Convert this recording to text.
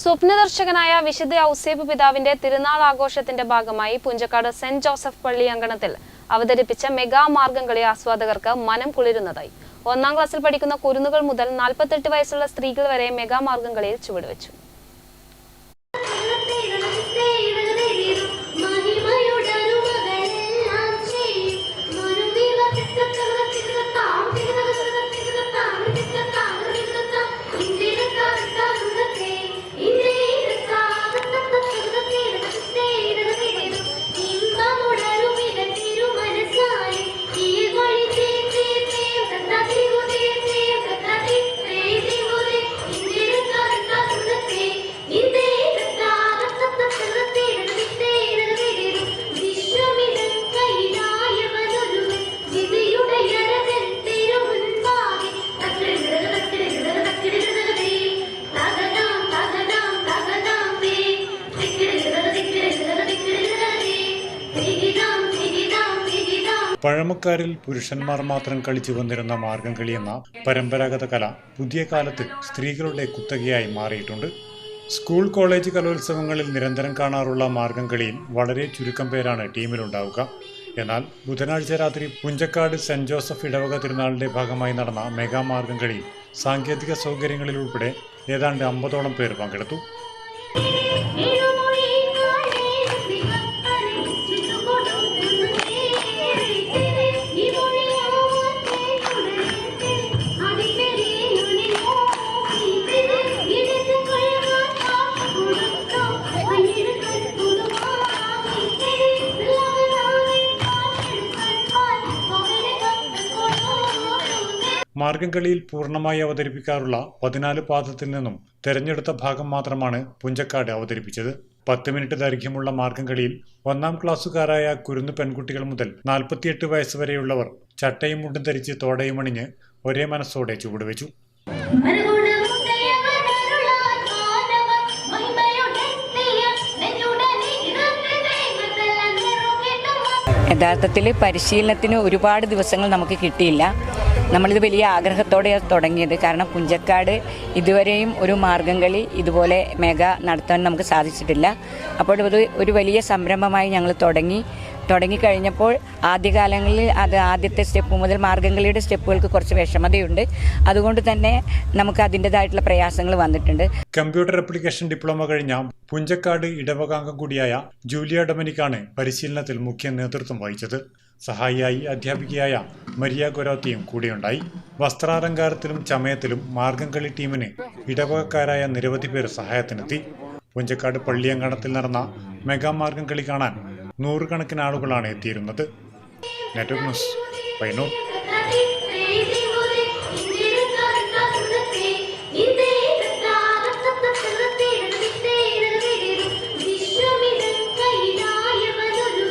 സ്വപ്നദർശകനായ വിശുദ്ധ ഔസേബ് പിതാവിന്റെ തിരുനാൾ ആഘോഷത്തിന്റെ ഭാഗമായി പുഞ്ചക്കാട് സെന്റ് ജോസഫ് പള്ളി അങ്കണത്തിൽ അവതരിപ്പിച്ച മെഗാ മാർഗംകളി ആസ്വാദകർക്ക് മനം കുളിരുന്നതായി. ഒന്നാം ക്ലാസ്സിൽ പഠിക്കുന്ന കുരുന്നുകൾ മുതൽ നാൽപ്പത്തെട്ട് വയസ്സുള്ള സ്ത്രീകൾ വരെ മെഗാ മാർഗംകളിയിൽ ചുവടുവെച്ചു. പഴമക്കാരിൽ പുരുഷന്മാർ മാത്രം കളിച്ചു വന്നിരുന്ന മാർഗംകളി എന്ന പരമ്പരാഗത കല പുതിയ കാലത്ത് സ്ത്രീകളുടെ കുത്തകയായി മാറിയിട്ടുണ്ട്. സ്കൂൾ കോളേജ് കലോത്സവങ്ങളിൽ നിരന്തരം കാണാറുള്ള മാർഗം കളിയിൽ വളരെ ചുരുക്കം പേരാണ് ടീമിലുണ്ടാവുക. എന്നാൽ ബുധനാഴ്ച രാത്രി പുഞ്ചക്കാട് സെന്റ് ജോസഫ് ഇടവക തിരുനാളിന്റെ ഭാഗമായി നടന്ന മെഗാ മാർഗം കളിയിൽ സാങ്കേതിക സൗകര്യങ്ങളിൽ ഉൾപ്പെടെ ഏതാണ്ട് അമ്പതോളം പേർ പങ്കെടുത്തു. മാർഗംകളിയിൽ പൂർണമായി അവതരിപ്പിക്കാറുള്ള പതിനാല് പാദത്തിൽ നിന്നും തെരഞ്ഞെടുത്ത ഭാഗം മാത്രമാണ് പുഞ്ചക്കാട് അവതരിപ്പിച്ചത്. പത്ത് മിനിറ്റ് ദൈർഘ്യമുള്ള മാർഗംകളിയിൽ ഒന്നാം ക്ലാസ്സുകാരായ കുരുന്നു പെൺകുട്ടികൾ മുതൽ നാൽപ്പത്തിയെട്ട് വയസ്സ് വരെയുള്ളവർ ചട്ടയും മുണ്ടും ധരിച്ച് തോടയും അണിഞ്ഞ് ഒരേ മനസ്സോടെ ചുവടുവെച്ചു. യഥാർത്ഥത്തിൽ പരിശീലനത്തിന് ഒരുപാട് ദിവസങ്ങൾ നമുക്ക് കിട്ടിയില്ല. നമ്മളിത് വലിയ ആഗ്രഹത്തോടെയാണ് തുടങ്ങിയത്. കാരണം പുഞ്ചക്കാട് ഇതുവരെയും ഒരു മാർഗം കളി ഇതുപോലെ മേഘ നടത്താൻ നമുക്ക് സാധിച്ചിട്ടില്ല. അപ്പോൾ ഒരു വലിയ സംരംഭമായി ഞങ്ങൾ തുടങ്ങി. തുടങ്ങിക്കഴിഞ്ഞപ്പോൾ ആദ്യകാലങ്ങളിൽ അത് ആദ്യത്തെ സ്റ്റെപ്പ് മുതൽ മാർഗംകളിയുടെ സ്റ്റെപ്പുകൾക്ക് കുറച്ച് വിഷമതയുണ്ട്. അതുകൊണ്ട് തന്നെ നമുക്ക് അതിന്റെതായിട്ടുള്ള പ്രയാസങ്ങൾ വന്നിട്ടുണ്ട്. കമ്പ്യൂട്ടർ അപ്ലിക്കേഷൻ ഡിപ്ലോമ കഴിഞ്ഞ പുഞ്ചക്കാട് ഇടവകാംഗം കൂടിയായ ജൂലിയ ഡൊമനിക്കാണ് പരിശീലനത്തിൽ മുഖ്യ നേതൃത്വം വഹിച്ചത്. സഹായിയായി അധ്യാപികയായ മരിയ ഗൊരോത്തിയും കൂടെയുണ്ടായി. വസ്ത്രാലങ്കാരത്തിലും ചമയത്തിലും മാർഗംകളി ടീമിന് ഇടവകക്കാരായ നിരവധി പേർ സഹായത്തിനെത്തി. പുഞ്ചക്കാട് പള്ളിയങ്കണത്തിൽ നടന്ന മെഗാ മാർഗം കളി കാണാൻ നൂറുകണക്കിന് ആളുകളാണ് എത്തിയിരുന്നത്. Network news Payyanur